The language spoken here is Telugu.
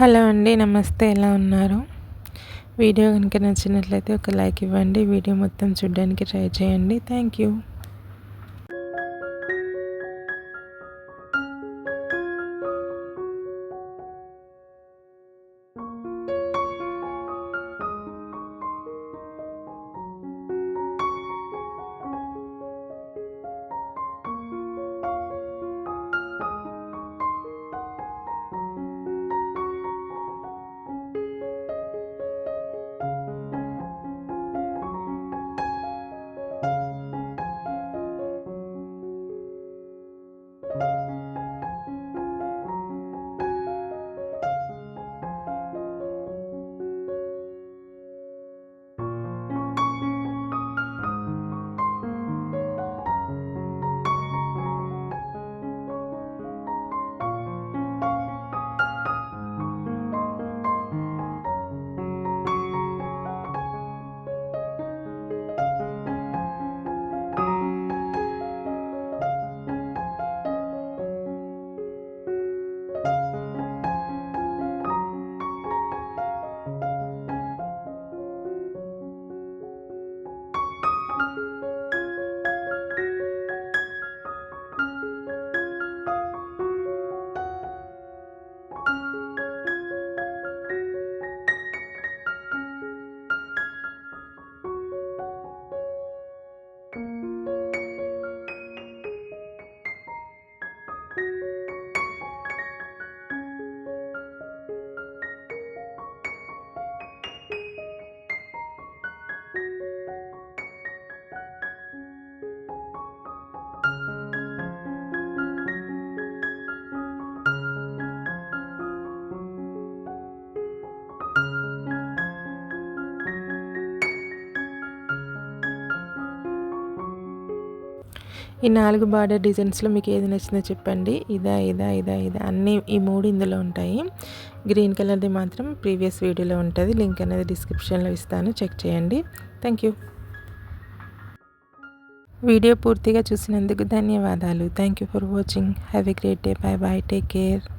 హలో అండి నమస్తే. ఎలా ఉన్నారు? వీడియో కనుక నచ్చినట్లయితే ఒక లైక్ ఇవ్వండి. వీడియో మొత్తం చూడడానికి ట్రై చేయండి. Thank you. ఈ నాలుగు బార్డర్ డిజైన్స్లో మీకు ఏది నచ్చిందో చెప్పండి. ఇదా ఇదా ఇదా ఇదా. అన్నీ ఈ మూడు ఇందులో ఉంటాయి. గ్రీన్ కలర్ది మాత్రం ప్రీవియస్ వీడియోలో ఉంటుంది. లింక్ అనేది డిస్క్రిప్షన్లో ఇస్తాను. చెక్ చేయండి. Thank you. వీడియో పూర్తిగా చూసినందుకు ధన్యవాదాలు. Thank you for watching. Have a great day bye bye take care